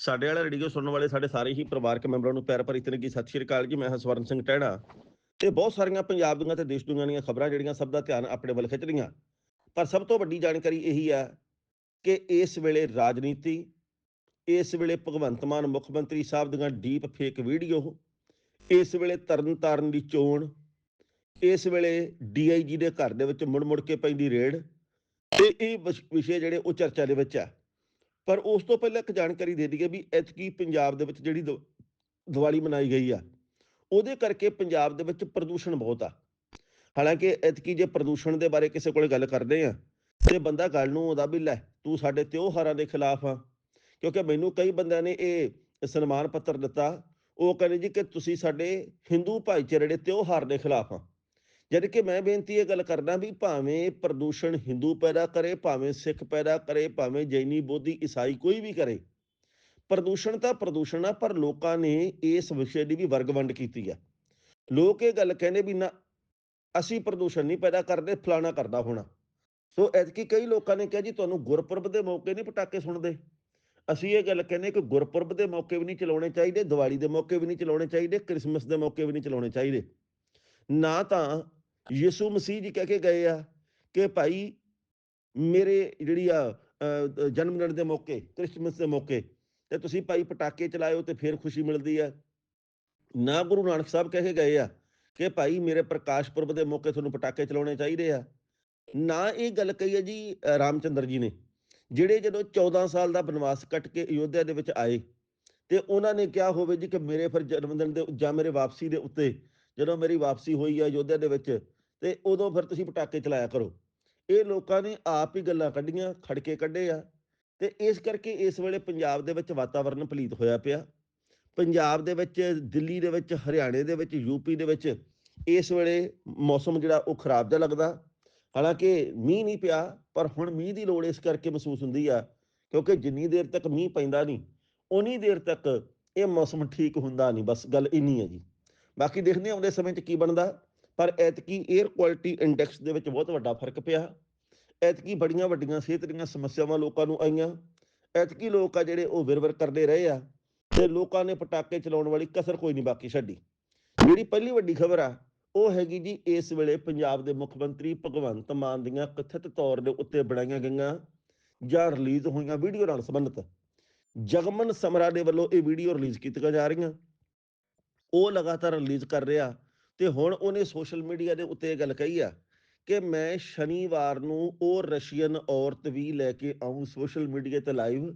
ਸਾਡੇ ਵਾਲਾ ਰੇਡੀਓ ਸੁਣਨ ਵਾਲੇ ਸਾਡੇ ਸਾਰੇ ਹੀ ਪਰਿਵਾਰਕ ਮੈਂਬਰਾਂ ਨੂੰ ਪਿਆਰ ਭਰੀ ਤਨਕੀ ਸਤਿ ਸ਼੍ਰੀ ਅਕਾਲ ਜੀ, ਮੈਂ ਹਾਂ ਸਵਰਨ ਸਿੰਘ ਟਹਿਣਾ। ਤੇ ਬਹੁਤ ਸਾਰੀਆਂ ਪੰਜਾਬ ਦੀਆਂ ਤੇ ਦੇਸ਼ ਦੁਨੀਆਂ ਦੀਆਂ ਖਬਰਾਂ, ਜਿਹੜੀਆਂ ਸਭ ਦਾ ਧਿਆਨ ਆਪਣੇ ਵੱਲ ਖਿੱਚ ਰਹੀਆਂ। ਪਰ ਸਭ ਤੋਂ ਵੱਡੀ ਜਾਣਕਾਰੀ ਇਹੀ ਆ ਕਿ ਇਸ ਵੇਲੇ ਰਾਜਨੀਤੀ, ਇਸ ਵੇਲੇ ਭਗਵੰਤ ਮਾਨ ਮੁੱਖ ਮੰਤਰੀ ਸਾਹਿਬ ਦੀਆਂ ਡੀਪ ਫੇਕ ਵੀਡੀਓ ਇਸ ਵੇਲੇ ਤਰਨ ਤਾਰਨ ਦੀ ਚੋਣ, ਇਸ ਵੇਲੇ ਡੀਆਈਜੀ ਦੇ ਘਰ ਦੇ ਵਿੱਚ ਮੁੜ ਮੁੜ ਕੇ ਪੈਂਦੀ ਰੇਡ, ਤੇ ਇਹ ਵਿਸ਼- ਵਿਸ਼ੇ ਜਿਹੜੇ ਉਹ ਚਰਚਾ ਦੇ ਵਿੱਚ ਆ ਪਰ ਉਸ ਤੋਂ ਪਹਿਲਾਂ ਇੱਕ ਜਾਣਕਾਰੀ ਦੇ ਦਈਏ ਵੀ ਐਤਕੀ ਪੰਜਾਬ ਦੇ ਵਿੱਚ ਜਿਹੜੀ ਦਿਵ- ਦੀਵਾਲੀ ਮਨਾਈ ਗਈ ਆ, ਉਹਦੇ ਕਰਕੇ ਪੰਜਾਬ ਦੇ ਵਿੱਚ ਪ੍ਰਦੂਸ਼ਣ ਬਹੁਤ ਆ। ਹਾਲਾਂਕਿ ਐਤਕੀ ਜੇ ਪ੍ਰਦੂਸ਼ਣ ਦੇ ਬਾਰੇ ਕਿਸੇ ਕੋਲੇ ਗੱਲ ਕਰਦੇ ਆ, ਤੇ ਬੰਦਾ ਗੱਲ ਨੂੰ ਉਹਦਾ ਵੀ ਲੈ, ਤੂੰ ਸਾਡੇ ਤਿਉਹਾਰਾਂ ਦੇ ਖਿਲਾਫ ਆ। ਕਿਉਂਕਿ ਮੈਨੂੰ ਕਈ ਬੰਦਿਆਂ ਨੇ ਇਹ ਸਨਮਾਨ ਪੱਤਰ ਦਿੱਤਾ, ਉਹ ਕਹਿੰਦੇ ਜੀ ਕਿ ਤੁਸੀਂ ਸਾਡੇ ਹਿੰਦੂ ਭਾਈਚਾਰੇ ਦੇ ਤਿਉਹਾਰ ਦੇ ਖਿਲਾਫ ਆ। ਜਦ ਕਿ ਮੈਂ ਬੇਨਤੀ ਇਹ ਗੱਲ ਕਰਦਾ ਵੀ ਭਾਵੇਂ ਪ੍ਰਦੂਸ਼ਣ ਹਿੰਦੂ ਪੈਦਾ ਕਰੇ, ਭਾਵੇਂ ਸਿੱਖ ਪੈਦਾ ਕਰੇ, ਭਾਵੇਂ ਜੈਨੀ ਬੋਧੀ ਈਸਾਈ ਕੋਈ ਵੀ ਕਰੇ, ਪ੍ਰਦੂਸ਼ਣ ਤਾਂ ਪ੍ਰਦੂਸ਼ਣ ਆ, ਪਰ ਲੋਕਾਂ ਨੇ ਇਸ ਵਿਸ਼ੇ ਦੀ ਵੀ ਵਰਗ ਵੰਡ ਕੀਤੀ ਆ। ਲੋਕ ਇਹ ਗੱਲ ਕਹਿੰਦੇ ਵੀ ਨਾ, ਅਸੀਂ ਪ੍ਰਦੂਸ਼ਣ ਨਹੀਂ ਪੈਦਾ ਕਰਦੇ, ਫਲਾਣਾ ਕਰਦਾ ਹੋਣਾ। ਸੋ ਐਤਕੀ ਕਈ ਲੋਕਾਂ ਨੇ ਕਿਹਾ ਜੀ, ਤੁਹਾਨੂੰ ਗੁਰਪੁਰਬ ਦੇ ਮੌਕੇ ਨਹੀਂ ਪਟਾਕੇ ਸੁਣਦੇ ਅਸੀਂ ਇਹ ਗੱਲ ਕਹਿੰਦੇ ਕਿ ਗੁਰਪੁਰਬ ਦੇ ਮੌਕੇ ਵੀ ਨਹੀਂ ਚਲਾਉਣੇ ਚਾਹੀਦੇ, ਦੀਵਾਲੀ ਦੇ ਮੌਕੇ ਵੀ ਨਹੀਂ ਚਲਾਉਣੇ ਚਾਹੀਦੇ, ਕ੍ਰਿਸਮਸ ਦੇ ਮੌਕੇ ਵੀ ਨਹੀਂ ਚਲਾਉਣੇ ਚਾਹੀਦੇ। ਨਾ ਤਾਂ ਯਿਸੂ ਮਸੀਹ ਜੀ ਕਹਿ ਕੇ ਗਏ ਆ ਕਿ ਭਾਈ ਮੇਰੇ ਜਿਹੜੀ ਆ ਜਨਮ ਦਿਨ ਦੇ ਮੌਕੇ ਕ੍ਰਿਸਮਸ ਦੇ ਮੌਕੇ ਤੇ ਤੁਸੀਂ ਭਾਈ ਪਟਾਕੇ ਚਲਾਇਓ ਤੇ ਫਿਰ ਖੁਸ਼ੀ ਮਿਲਦੀ ਆ। ਨਾ ਗੁਰੂ ਨਾਨਕ ਸਾਹਿਬ ਕਹਿ ਕੇ ਗਏ ਆ ਕਿ ਭਾਈ ਮੇਰੇ ਪ੍ਰਕਾਸ਼ ਪੁਰਬ ਦੇ ਮੌਕੇ ਤੁਹਾਨੂੰ ਪਟਾਕੇ ਚਲਾਉਣੇ ਚਾਹੀਦੇ ਆ। ਨਾ ਇਹ ਗੱਲ ਕਹੀ ਹੈ ਜੀ ਅ, ਰਾਮਚੰਦਰ ਜੀ ਨੇ ਜਿਹੜੇ ਜਦੋਂ 14 ਸਾਲ ਦਾ ਬਨਵਾਸ ਕੱਟ ਕੇ ਅਯੋਧਿਆ ਦੇ ਵਿੱਚ ਆਏ ਤੇ ਉਹਨਾਂ ਨੇ ਕਿਹਾ ਹੋਵੇ ਜੀ ਕਿ ਮੇਰੇ ਫਿਰ ਜਨਮ ਦਿਨ ਦੇ ਜਾਂ ਮੇਰੇ ਵਾਪਸੀ ਦੇ ਉੱਤੇ ਜਦੋਂ ਮੇਰੀ ਵਾਪਸੀ ਹੋਈ ਆ ਅਯੋਧਿਆ ਦੇ ਵਿੱਚ ਤੇ ਉਦੋਂ ਫਿਰ ਤੁਸੀਂ ਪਟਾਕੇ ਚਲਾਇਆ ਕਰੋ। ਇਹ ਲੋਕਾਂ ਨੇ ਆਪ ਹੀ ਗੱਲਾਂ ਕੱਢੀਆਂ, ਖੜਕੇ ਕੱਢੇ ਆ ਤੇ ਇਸ ਕਰਕੇ ਇਸ ਵੇਲੇ ਪੰਜਾਬ ਦੇ ਵਿੱਚ ਵਾਤਾਵਰਣ ਪਲੀਤ ਹੋਇਆ ਪਿਆ। ਪੰਜਾਬ ਦੇ ਵਿੱਚ, ਦਿੱਲੀ ਦੇ ਵਿੱਚ, ਹਰਿਆਣੇ ਦੇ ਵਿੱਚ ਯੂਪੀ ਦੇ ਵਿੱਚ ਇਸ ਵੇਲੇ ਮੌਸਮ ਜਿਹੜਾ ਉਹ ਖਰਾਬ ਜਿਹਾ ਲੱਗਦਾ। ਹਾਲਾਂਕਿ ਮੀਂਹ ਨਹੀਂ ਪਿਆ, ਪਰ ਹੁਣ ਮੀਂਹ ਦੀ ਲੋੜ ਇਸ ਕਰਕੇ ਮਹਿਸੂਸ ਹੁੰਦੀ ਆ, ਕਿਉਂਕਿ ਜਿੰਨੀ ਦੇਰ ਤੱਕ ਮੀਂਹ ਪੈਂਦਾ ਨਹੀਂ ਉਨੀ ਦੇਰ ਤੱਕ ਇਹ ਮੌਸਮ ਠੀਕ ਹੁੰਦਾ ਨਹੀਂ, ਬਸ ਗੱਲ ਇੰਨੀ ਹੈ ਜੀ। ਬਾਕੀ ਦੇਖਦੇ ਹਾਂ ਆਉਂਦੇ ਸਮੇਂ 'ਚ ਕੀ ਬਣਦਾ। ਪਰ ਐਤਕੀ 에ਅਰ ਕੁਆਲਿਟੀ ਇੰਡੈਕਸ ਦੇ ਵਿੱਚ ਬਹੁਤ ਵੱਡਾ ਫ਼ਰਕ ਪਿਆ। ਐਤਕੀ ਬੜੀਆਂ ਵੱਡੀਆਂ ਸਿਹਤ ਦੀਆਂ ਸਮੱਸਿਆਵਾਂ ਲੋਕਾਂ ਨੂੰ ਆਈਆਂ। ਐਤਕੀ ਲੋਕ ਆ ਜਿਹੜੇ ਉਹ ਵਿਰਵਰ ਕਰਦੇ ਰਹੇ ਆ ਤੇ ਲੋਕਾਂ ਨੇ ਪਟਾਕੇ ਚਲਾਉਣ ਵਾਲੀ ਕਸਰ ਕੋਈ ਨਹੀਂ ਬਾਕੀ ਛੱਡੀ। ਜਿਹੜੀ ਪਹਿਲੀ ਵੱਡੀ ਖਬਰ ਆ, ਉਹ ਹੈਗੀ ਜੀ ਇਸ ਵੇਲੇ ਪੰਜਾਬ ਦੇ ਮੁੱਖ ਮੰਤਰੀ ਭਗਵੰਤ ਮਾਨ ਦੀਆਂ ਕਥਿਤ ਤੌਰ ਦੇ ਉੱਤੇ ਬਣਾਈਆਂ ਗਈਆਂ ਜਾਂ ਰਿਲੀਜ਼ ਹੋਈਆਂ ਵੀਡੀਓ ਨਾਲ ਸੰਬੰਧਿਤ। ਜਗਮਨ ਸਮਰਾ ਦੇ ਵੱਲੋਂ ਇਹ ਵੀਡੀਓ ਰਿਲੀਜ਼ ਕੀਤੀਆਂ ਜਾ ਰਹੀਆਂ। ਉਹ ਲਗਾਤਾਰ ਰਿਲੀਜ਼ ਕਰ ਰਿਹਾ। ਤੇ ਹੁਣ ਉਹਨੇ ਸੋਸ਼ਲ ਮੀਡੀਆ ਦੇ ਉੱਤੇ ਇਹ ਗੱਲ ਕਹੀ ਆ ਕਿ ਮੈਂ ਸ਼ਨੀਵਾਰ ਨੂੰ ਉਹ ਰਸ਼ੀਅਨ ਔਰਤ ਵੀ ਲੈ ਕੇ ਆਉਂ ਸੋਸ਼ਲ ਮੀਡੀਆ ਤੇ ਲਾਈਵ,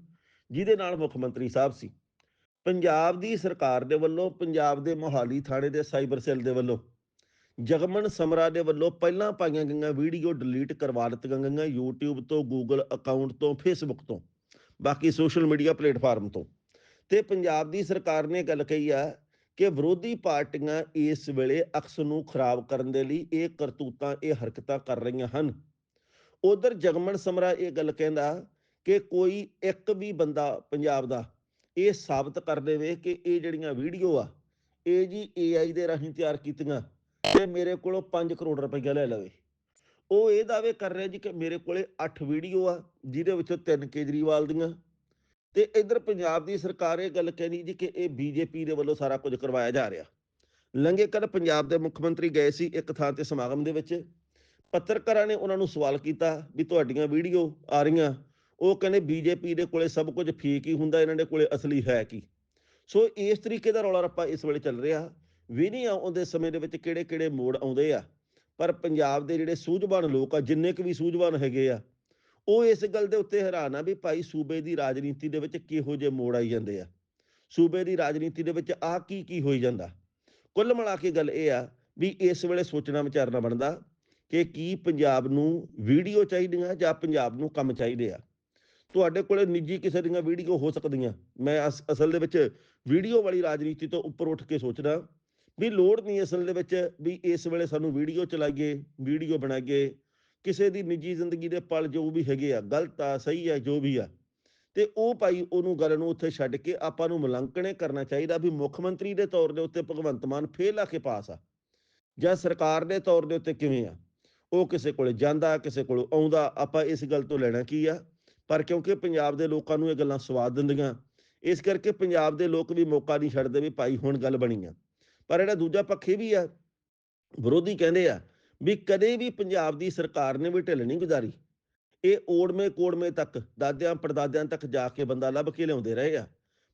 ਜਿਹਦੇ ਨਾਲ ਮੁੱਖ ਮੰਤਰੀ ਸਾਹਿਬ ਸੀ। ਪੰਜਾਬ ਦੀ ਸਰਕਾਰ ਦੇ ਵੱਲੋਂ, ਪੰਜਾਬ ਦੇ ਮੋਹਾਲੀ ਥਾਣੇ ਦੇ ਸਾਈਬਰ ਸੈੱਲ ਦੇ ਵੱਲੋਂ, ਜਗਮਨ ਸਮਰਾ ਦੇ ਵੱਲੋਂ ਪਹਿਲਾਂ ਪਾਈਆਂ ਗਈਆਂ ਵੀਡੀਓ ਡਿਲੀਟ ਕਰਵਾ ਦਿੱਤੀਆਂ ਗਈਆਂ YouTube ਤੋਂ, Google ਅਕਾਊਂਟ ਤੋਂ, Facebook ਤੋਂ, ਬਾਕੀ ਸੋਸ਼ਲ ਮੀਡੀਆ ਪਲੇਟਫਾਰਮ ਤੋਂ। ਤੇ ਪੰਜਾਬ ਦੀ ਸਰਕਾਰ ਨੇ ਗੱਲ ਕਹੀ ਆ ਕਿ ਵਿਰੋਧੀ ਪਾਰਟੀਆਂ ਇਸ ਵੇਲੇ ਅਕਸ ਨੂੰ ਖਰਾਬ ਕਰਨ ਦੇ ਲਈ ਇਹ ਕਰਤੂਤਾਂ, ਇਹ ਹਰਕਤਾਂ ਕਰ ਰਹੀਆਂ ਹਨ। ਉਧਰ ਜਗਮਨ ਸਮਰਾ ਇਹ ਗੱਲ ਕਹਿੰਦਾ ਕਿ ਕੋਈ ਇੱਕ ਵੀ ਬੰਦਾ ਪੰਜਾਬ ਦਾ ਇਹ ਸਾਬਤ ਕਰ ਦੇਵੇ ਕਿ ਇਹ ਜਿਹੜੀਆਂ ਵੀਡੀਓ ਆ, ਇਹ ਜੀ AI ਦੇ ਰਾਹੀਂ ਤਿਆਰ ਕੀਤੀਆਂ ਤੇ ਮੇਰੇ ਕੋਲੋਂ 5 ਕਰੋੜ ਰੁਪਈਆ ਲੈ ਲਵੇ। ਉਹ ਇਹ ਦਾਅਵੇ ਕਰ ਰਿਹਾ ਜੀ ਕਿ ਮੇਰੇ ਕੋਲੇ 8 ਵੀਡੀਓ ਆ, ਜਿਹਦੇ ਵਿੱਚੋਂ 3 ਕੇਜਰੀਵਾਲ ਦੀਆਂ ਤੇ ਇਧਰ ਪੰਜਾਬ ਦੀ ਸਰਕਾਰ ਇਹ ਗੱਲ ਕਹਿੰਦੀ ਜੀ ਕਿ ਇਹ ਬੀਜੇਪੀ ਦੇ ਵੱਲੋਂ ਸਾਰਾ ਕੁਝ ਕਰਵਾਇਆ ਜਾ ਰਿਹਾ। ਲੰਘੇ ਕੱਲ ਪੰਜਾਬ ਦੇ ਮੁੱਖ ਮੰਤਰੀ ਗਏ ਸੀ ਇੱਕ ਥਾਂ ਤੇ ਸਮਾਗਮ ਦੇ ਵਿੱਚ। ਪੱਤਰਕਾਰਾਂ ਨੇ ਉਹਨਾਂ ਨੂੰ ਸਵਾਲ ਕੀਤਾ ਵੀ ਤੁਹਾਡੀਆਂ ਵੀਡੀਓ ਆ ਰਹੀਆਂ। ਉਹ ਕਹਿੰਦੇ ਬੀਜੇਪੀ ਦੇ ਕੋਲੇ ਸਭ ਕੁਝ ਫੇਕ ਹੀ ਹੁੰਦਾ, ਇਹਨਾਂ ਦੇ ਕੋਲੇ ਅਸਲੀ ਹੈ ਕੀ? ਸੋ ਇਸ ਤਰੀਕੇ ਦਾ ਰੌਲਾ ਰੱਪਾ ਇਸ ਵੇਲੇ ਚੱਲ ਰਿਹਾ। ਵੀ ਨਹੀਂ ਆਉਂਦੇ ਸਮੇਂ ਦੇ ਵਿੱਚ ਕਿਹੜੇ ਕਿਹੜੇ ਮੋੜ ਆਉਂਦੇ ਆ। ਪਰ ਪੰਜਾਬ ਦੇ ਜਿਹੜੇ ਸੂਝਵਾਨ ਲੋਕ ਆ, ਜਿੰਨੇ ਕੁ ਵੀ ਸੂਝਵਾਨ ਹੈਗੇ ਆ ਉਹ ਇਸ ਗੱਲ ਦੇ ਉੱਤੇ ਹੈਰਾਨ ਆ ਵੀ ਭਾਈ ਸੂਬੇ ਦੀ ਰਾਜਨੀਤੀ ਦੇ ਵਿੱਚ ਕਿਹੋ ਜਿਹੇ ਮੋੜ ਆਈ ਜਾਂਦੇ ਆ। ਸੂਬੇ ਦੀ ਰਾਜਨੀਤੀ ਦੇ ਵਿੱਚ ਆ ਕੀ ਕੀ ਹੋਈ ਜਾਂਦਾ? ਕੁੱਲ ਮਿਲਾ ਕੇ ਗੱਲ ਇਹ ਆ ਵੀ ਇਸ ਵੇਲੇ ਸੋਚਣਾ ਵਿਚਾਰਨਾ ਬਣਦਾ ਕਿ ਕੀ ਪੰਜਾਬ ਨੂੰ ਵੀਡੀਓ ਚਾਹੀਦੀਆਂ ਜਾਂ ਪੰਜਾਬ ਨੂੰ ਕੰਮ ਚਾਹੀਦੇ ਆ। ਤੁਹਾਡੇ ਕੋਲੇ ਨਿੱਜੀ ਕਿਸੇ ਦੀਆਂ ਵੀਡੀਓ ਹੋ ਸਕਦੀਆਂ। ਮੈਂ ਅਸ- ਅਸਲ ਦੇ ਵਿੱਚ ਵੀਡੀਓ ਵਾਲੀ ਰਾਜਨੀਤੀ ਤੋਂ ਉੱਪਰ ਉੱਠ ਕੇ ਸੋਚਦਾ ਵੀ ਲੋੜ ਨਹੀਂ ਅਸਲ ਦੇ ਵਿੱਚ ਵੀ ਇਸ ਵੇਲੇ ਸਾਨੂੰ ਵੀਡੀਓ ਚਲਾਈਏ, ਵੀਡੀਓ ਬਣਾਈਏ ਕਿਸੇ ਦੀ ਨਿੱਜੀ ਜ਼ਿੰਦਗੀ ਦੇ ਪਲ ਜੋ ਵੀ ਹੈਗੇ ਆ, ਗਲਤ ਆ, ਸਹੀ ਆ, ਜੋ ਵੀ ਆ, ਤੇ ਉਹ ਭਾਈ ਉਹਨੂੰ ਗੱਲ ਨੂੰ ਉੱਥੇ ਛੱਡ ਕੇ ਆਪਾਂ ਨੂੰ ਮੁਲਾਂਕਣੇ ਕਰਨਾ ਚਾਹੀਦਾ ਵੀ ਮੁੱਖ ਮੰਤਰੀ ਦੇ ਤੌਰ ਦੇ ਉੱਤੇ ਭਗਵੰਤ ਮਾਨ ਫੇਲ ਆ ਕੇ ਪਾਸ ਆ, ਜਾਂ ਸਰਕਾਰ ਦੇ ਤੌਰ ਦੇ ਉੱਤੇ ਕਿਵੇਂ ਆ, ਉਹ ਕਿਸੇ ਕੋਲੇ ਜਾਂਦਾ, ਕਿਸੇ ਕੋਲ ਆਉਂਦਾ, ਆਪਾਂ ਇਸ ਗੱਲ ਤੋਂ ਲੈਣਾ ਕੀ ਆ, ਪਰ ਕਿਉਂਕਿ ਪੰਜਾਬ ਦੇ ਲੋਕਾਂ ਨੂੰ ਇਹ ਗੱਲਾਂ ਸਵਾਦ ਦਿੰਦੀਆਂ, ਇਸ ਕਰਕੇ ਪੰਜਾਬ ਦੇ ਲੋਕ ਵੀ ਮੌਕਾ ਨਹੀਂ ਛੱਡਦੇ ਵੀ ਭਾਈ ਹੁਣ ਗੱਲ ਬਣੀ ਆ, ਪਰ ਜਿਹੜਾ ਦੂਜਾ ਪੱਖ ਇਹ ਵੀ ਆ, ਵਿਰੋਧੀ ਕਹਿੰਦੇ ਆ ਵੀ ਕਦੇ ਵੀ ਪੰਜਾਬ ਦੀ ਸਰਕਾਰ ਨੇ ਵੀ ਢਿੱਲ ਨਹੀਂ ਗੁਜ਼ਾਰੀ। ਇਹ ਓੜਮੇ ਕੋੜਮੇ ਤੱਕ ਦਾਦਿਆਂ ਪੜਦਾਦਿਆਂ ਤੱਕ ਜਾ ਕੇ ਬੰਦਾ ਲੱਭ ਕੇ ਲਿਆਉਂਦੇ ਰਹੇ ਆ।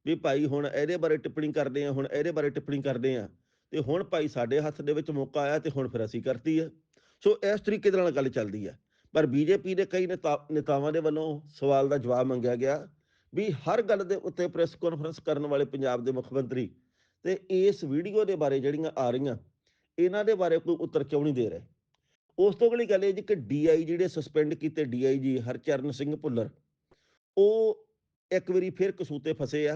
ਵੀ ਭਾਈ ਹੁਣ ਇਹਦੇ ਬਾਰੇ ਟਿੱਪਣੀ ਕਰਦੇ ਆ, ਹੁਣ ਇਹਦੇ ਬਾਰੇ ਟਿੱਪਣੀ ਕਰਦੇ ਆ, ਤੇ ਹੁਣ ਭਾਈ ਸਾਡੇ ਹੱਥ ਦੇ ਵਿੱਚ ਮੌਕਾ ਆਇਆ ਤੇ ਹੁਣ ਫਿਰ ਅਸੀਂ ਕਰਤੀ ਆ। ਸੋ ਇਸ ਤਰੀਕੇ ਦੇ ਨਾਲ ਗੱਲ ਚੱਲਦੀ ਆ। ਪਰ ਬੀਜੇਪੀ ਦੇ ਕਈ ਨੇਤਾ- ਨੇਤਾਵਾਂ ਦੇ ਵੱਲੋਂ ਸਵਾਲ ਦਾ ਜਵਾਬ ਮੰਗਿਆ ਗਿਆ ਵੀ ਹਰ ਗੱਲ ਦੇ ਉੱਤੇ ਪ੍ਰੈਸ ਕਾਨਫਰੰਸ ਕਰਨ ਵਾਲੇ ਪੰਜਾਬ ਦੇ ਮੁੱਖ ਮੰਤਰੀ ਤੇ ਇਸ ਵੀਡੀਓ ਦੇ ਬਾਰੇ ਜਿਹੜੀਆਂ ਆ ਰਹੀਆਂ, ਇਹਨਾਂ ਦੇ ਬਾਰੇ ਕੋਈ ਉੱਤਰ ਕਿਉਂ ਨਹੀਂ ਦੇ ਰਹੇ? ਉਸ ਤੋਂ ਅਗਲੀ ਗੱਲ ਇਹ ਜੀ ਕਿ ਡੀਆਈ ਜਿਹੜੇ ਸਸਪੈਂਡ ਕੀਤੇ ਡੀਆਈਜੀ ਹਰਚਰਨ ਸਿੰਘ ਭੁੱਲਰ, ਉਹ ਇੱਕ ਵਾਰੀ ਫਿਰ ਕਸੂਤੇ ਫਸੇ ਆ,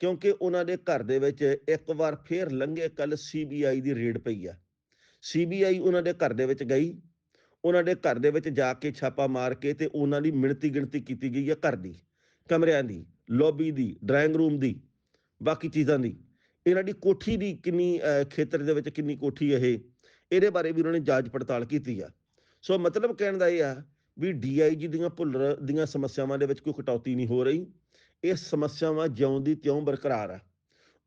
ਕਿਉਂਕਿ ਉਹਨਾਂ ਦੇ ਘਰ ਦੇ ਵਿੱਚ ਇੱਕ ਵਾਰ ਫਿਰ ਲੰਘੇ ਕੱਲ ਸੀਬੀਆਈ ਦੀ ਰੇਡ ਪਈ ਆ। ਸੀਬੀਆਈ ਉਹਨਾਂ ਦੇ ਘਰ ਦੇ ਵਿੱਚ ਗਈ, ਉਹਨਾਂ ਦੇ ਘਰ ਦੇ ਵਿੱਚ ਜਾ ਕੇ ਛਾਪਾ ਮਾਰ ਕੇ ਤੇ ਉਹਨਾਂ ਦੀ ਮਿਣਤੀ ਗਿਣਤੀ ਕੀਤੀ ਗਈ ਆ ਘਰ ਦੀ, ਕਮਰਿਆਂ ਦੀ ਲੌਬੀ ਦੀ ਡਰਾਇੰਗ ਰੂਮ ਦੀ, ਬਾਕੀ ਚੀਜ਼ਾਂ ਦੀ। ਇਹਨਾਂ ਦੀ ਕੋਠੀ ਦੀ ਕਿੰਨੀ ਖੇਤਰ ਦੇ ਵਿੱਚ ਕਿੰਨੀ ਕੋਠੀ ਇਹ? ਇਹਦੇ ਬਾਰੇ ਵੀ ਉਹਨਾਂ ਨੇ ਜਾਂਚ ਪੜਤਾਲ ਕੀਤੀ ਆ। ਸੋ ਮਤਲਬ ਕਹਿਣ ਦਾ ਇਹ ਆ ਵੀ ਡੀਆਈਜੀ ਦੀਆਂ ਭੁੱਲਰ ਦੀਆਂ ਸਮੱਸਿਆਵਾਂ ਦੇ ਵਿੱਚ ਕੋਈ ਕਟੌਤੀ ਨਹੀਂ ਹੋ ਰਹੀ। ਇਹ ਸਮੱਸਿਆਵਾਂ ਜਿਉਂ ਦੀ ਤਿਉਂ ਬਰਕਰਾਰ ਆ।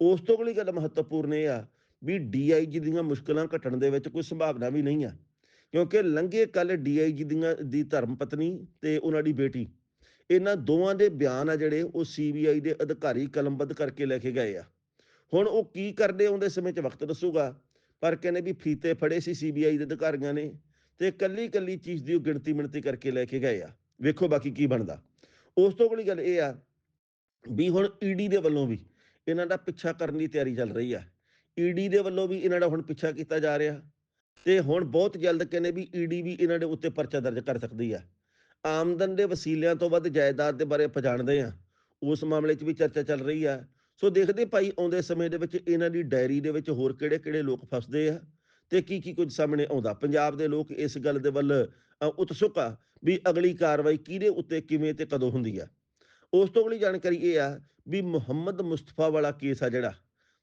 ਉਸ ਤੋਂ ਅਗਲੀ ਗੱਲ ਮਹੱਤਵਪੂਰਨ ਇਹ ਆ ਵੀ ਡੀਆਈਜੀ ਦੀਆਂ ਮੁਸ਼ਕਲਾਂ ਘਟਣ ਦੇ ਵਿੱਚ ਕੋਈ ਸੰਭਾਵਨਾ ਵੀ ਨਹੀਂ ਆ। ਕਿਉਂਕਿ ਲੰਘੇ ਕੱਲ ਡੀਆਈਜੀ ਦੀਆਂ ਦੀ ਧਰਮ ਪਤਨੀ ਤੇ ਉਹਨਾਂ ਦੀ ਬੇਟੀ, ਇਹਨਾਂ ਦੋਵਾਂ ਦੇ ਬਿਆਨ ਆ ਜਿਹੜੇ ਉਹ ਸੀਬੀਆਈ ਦੇ ਅਧਿਕਾਰੀ ਕਲਮਬੱਧ ਕਰਕੇ ਲੈ ਕੇ ਗਏ ਆ। ਹੁਣ ਉਹ ਕੀ ਕਰਦੇ ਆਉਂਦੇ ਸਮੇਂ 'ਚ ਵਕਤ ਦੱਸੂਗਾ। ਪਰ ਕਹਿੰਦੇ ਵੀ ਫੀਤੇ ਫੜੇ ਸੀ ਸੀਬੀਆਈ ਦੇ ਅਧਿਕਾਰੀਆਂ ਨੇ ਤੇ ਕੱਲੀ ਕੱਲੀ ਚੀਜ਼ ਦੀ ਉਹ ਗਿਣਤੀ ਮਿਣਤੀ ਕਰਕੇ ਲੈ ਕੇ ਗਏ ਆ। ਵੇਖੋ ਬਾਕੀ ਕੀ ਬਣਦਾ। ਉਸ ਤੋਂ ਅਗਲੀ ਗੱਲ ਇਹ ਆ ਵੀ ਹੁਣ ਈਡੀ ਦੇ ਵੱਲੋਂ ਵੀ ਇਹਨਾਂ ਦਾ ਪਿੱਛਾ ਕਰਨ ਦੀ ਤਿਆਰੀ ਚੱਲ ਰਹੀ ਆ। ਈਡੀ ਦੇ ਵੱਲੋਂ ਵੀ ਇਹਨਾਂ ਦਾ ਹੁਣ ਪਿੱਛਾ ਕੀਤਾ ਜਾ ਰਿਹਾ ਤੇ ਹੁਣ ਬਹੁਤ ਜਲਦ ਕਹਿੰਦੇ ਵੀ ਈਡੀ ਵੀ ਇਹਨਾਂ ਦੇ ਉੱਤੇ ਪਰਚਾ ਦਰਜ ਕਰ ਸਕਦੀ ਆ। ਆਮਦਨ ਦੇ ਵਸੀਲਿਆਂ ਤੋਂ ਵੱਧ ਜਾਇਦਾਦ ਦੇ ਬਾਰੇ ਆਪਾਂ ਜਾਣਦੇ ਆ। ਉਸ ਮਾਮਲੇ 'ਚ ਵੀ ਚਰਚਾ ਚੱਲ ਰਹੀ ਆ। ਸੋ ਦੇਖਦੇ ਭਾਈ ਆਉਂਦੇ ਸਮੇਂ ਦੇ ਵਿੱਚ ਇਹਨਾਂ ਦੀ ਡਾਇਰੀ ਦੇ ਵਿੱਚ ਹੋਰ ਕਿਹੜੇ-ਕਿਹੜੇ ਲੋਕ ਫਸਦੇ ਆ ਤੇ ਕੀ ਕੀ ਕੁਝ ਸਾਹਮਣੇ ਆਉਂਦਾ? ਪੰਜਾਬ ਦੇ ਲੋਕ ਇਸ ਗੱਲ ਦੇ ਵੱਲ ਉਤਸੁਕ ਆ ਵੀ ਅਗਲੀ ਕਾਰਵਾਈ ਕਿਹਦੇ ਉੱਤੇ, ਕਿਵੇਂ ਤੇ ਕਦੋਂ ਹੁੰਦੀ ਆ? ਉਸ ਤੋਂ ਅਗਲੀ ਜਾਣਕਾਰੀ ਇਹ ਆ ਵੀ ਮੁਹੰਮਦ ਮੁਸਤਫਾ ਵਾਲਾ ਕੇਸ ਆ ਜਿਹੜਾ।